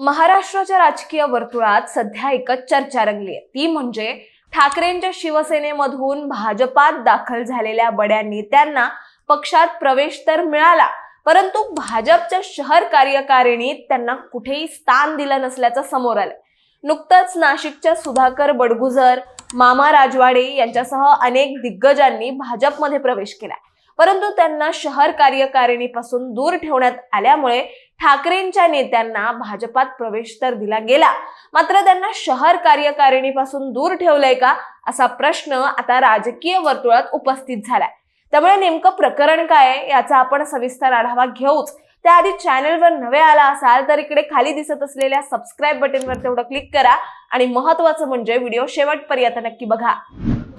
महाराष्ट्राच्या राजकीय वर्तुळात सध्या एकच चर्चा रंगली आहे. ती म्हणजे ठाकरेंच्या शिवसेनेमधून भाजपात दाखल झालेल्या बड्या नेत्यांना पक्षात प्रवेश तर मिळाला परंतु भाजपच्या शहर कार्यकारिणीत त्यांना कुठेही स्थान दिलं नसल्याचं समोर आलंय. नुकतंच नाशिकच्या सुधाकर बडगुजर मामा राजवाडे यांच्यासह अनेक दिग्गजांनी भाजपमध्ये प्रवेश केला परंतु त्यांना शहर कार्यकारिणीपासून दूर ठेवण्यात आल्यामुळे ठाकरेंच्या नेत्यांना भाजपात प्रवेश तर दिला गेला. मात्र त्यांना शहर कार्यकारिणीपासून दूर ठेवलंय का असा प्रश्न आता राजकीय वर्तुळात उपस्थित झालाय. त्यामुळे नेमकं प्रकरण काय आहे याचा आपण सविस्तर आढावा घेऊच. त्याआधी चॅनलवर नवे आला असाल तर इकडे खाली दिसत असलेल्या सबस्क्राईब बटनवर तेवढं क्लिक करा आणि महत्वाचं म्हणजे व्हिडिओ शेवटपर्यंत नक्की बघा.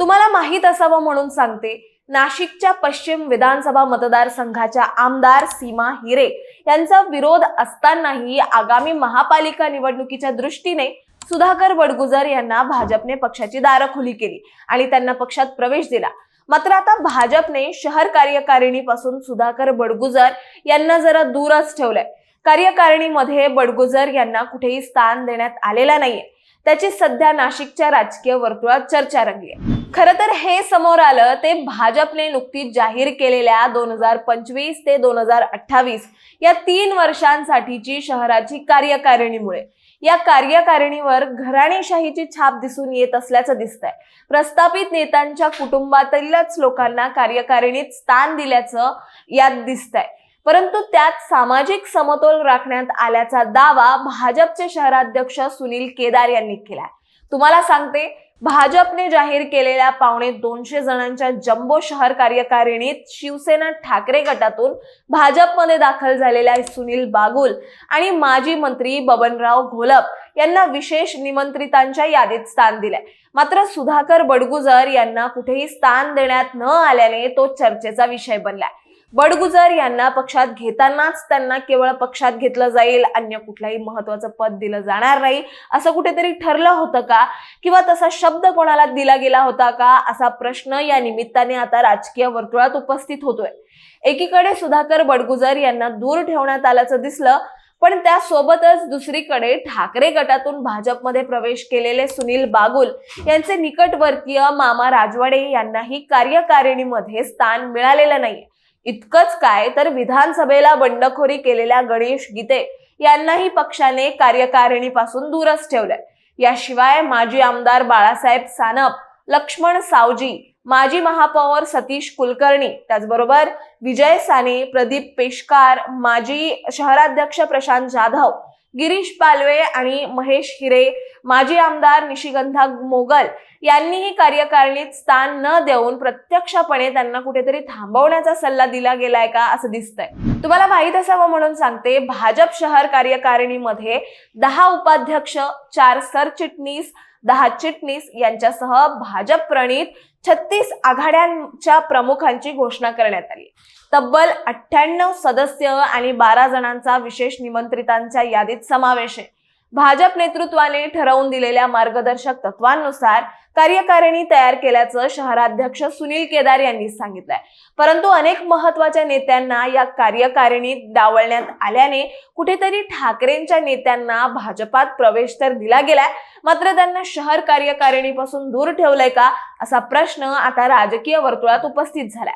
तुम्हाला माहीत असावं म्हणून सांगते नाशिकच्या पश्चिम विधानसभा मतदारसंघाच्या आमदार सीमा हिरे यांचा विरोध असतानाही आगामी महापालिका निवडणुकीच्या दृष्टीने सुधाकर बडगुजर यांना भाजपने पक्षाची दारं खुली केली आणि त्यांना पक्षात प्रवेश दिला. मात्र आता भाजपने शहर कार्यकारिणीपासून सुधाकर बडगुजर यांना जरा दूरच ठेवलंय. कार्यकारिणीमध्ये बडगुजर यांना कुठेही स्थान देण्यात आलेला नाहीये. त्याची सध्या नाशिकच्या राजकीय वर्तुळात चर्चा रंगली आहे खरं तर हे समोर आलं ते भाजपने नुकतीच जाहीर केलेल्या दोन हजार पंचवीस ते दोन हजार अठ्ठावीस या तीन वर्षांसाठीची शहराची कार्यकारिणीमुळे. या कार्यकारिणीवर घराणेशाहीची छाप दिसून येत असल्याचं दिसतंय. प्रस्थापित नेत्यांच्या कुटुंबातीलच लोकांना कार्यकारिणीत स्थान दिल्याचं यात दिसतंय. परंतु त्यात सामाजिक समतोल राखण्यात आल्याचा दावा भाजपचे शहराध्यक्ष सुनील केदार यांनी केलाय. तुम्हाला सांगते भाजपने जाहीर केलेल्या पावणे दोनशे जणांच्या जम्बो शहर कार्यकारिणीत शिवसेना ठाकरे गटातून भाजपमध्ये दाखल झालेल्या सुनील बागुल आणि माजी मंत्री बबनराव घोलप यांना विशेष निमंत्रितांच्या यादीत स्थान दिलंय. मात्र सुधाकर बडगुजर यांना कुठेही स्थान देण्यात न आल्याने तो चर्चेचा विषय बनलाय. बडगुजर यांना पक्षात घेतानाच त्यांना केवळ पक्षात घेतलं जाईल अन्य कुठलंही महत्वाचं पद दिलं जाणार नाही. असं कुठेतरी ठरलं होतं का? किंवा तसा शब्द कोणाला दिला गेला होता का? असा प्रश्न या निमित्ताने आता राजकीय वर्तुळात उपस्थित होतोय. एकीकडे सुधाकर बडगुजर यांना दूर ठेवण्यात आल्याचं दिसलं पण त्यासोबतच दुसरीकडे ठाकरे गटातून भाजपमध्ये प्रवेश केलेले सुनील बागुल यांचे निकटवर्तीय मामा राजवाडे यांनाही कार्यकारिणीमध्ये स्थान मिळालेलं नाहीये. इतकंच काय तर विधानसभेला बंडखोरी केलेल्या गणेश गीते यांनाही पक्षाने कार्यकारिणीपासून दूरच ठेवलंय. याशिवाय माजी आमदार बाळासाहेब सानप लक्ष्मण सावजी माजी महापौर सतीश कुलकर्णी त्याचबरोबर विजय साने प्रदीप पेशकार माजी शहराध्यक्ष प्रशांत जाधव गिरीश पालवे आणि महेश हिरे माजी आमदार निशिगंधा मोगल यांनीही कार्यकारिणीत स्थान न देऊन प्रत्यक्षपणे त्यांना कुठेतरी थांबवण्याचा सल्ला दिला गेलाय का असं दिसतंय. तुम्हाला माहीत असावं म्हणून सांगते भाजप शहर कार्यकारिणीमध्ये दहा उपाध्यक्ष चार सरचिटणीस दहा चिटणीस यांच्यासह भाजप प्रणित छत्तीस आघाड्यांच्या प्रमुखांची घोषणा करण्यात आली. तब्बल अठ्ठ्याण्णव सदस्य आणि बारा जणांचा विशेष निमंत्रितांच्या यादीत समावेश आहे. भाजप नेतृत्वाने ठरवून दिलेल्या मार्गदर्शक तत्वांनुसार कार्यकारिणी तयार केल्याचं शहराध्यक्ष सुनील केदार यांनी सांगितलंय. परंतु अनेक महत्त्वाच्या नेत्यांना या कार्यकारिणीत डावलण्यात आल्याने कुठेतरी ठाकरेंच्या नेत्यांना भाजपात प्रवेश तर दिला गेलाय मात्र त्यांना शहर कार्यकारिणीपासून दूर ठेवलंय का असा प्रश्न आता राजकीय वर्तुळात उपस्थित झालाय.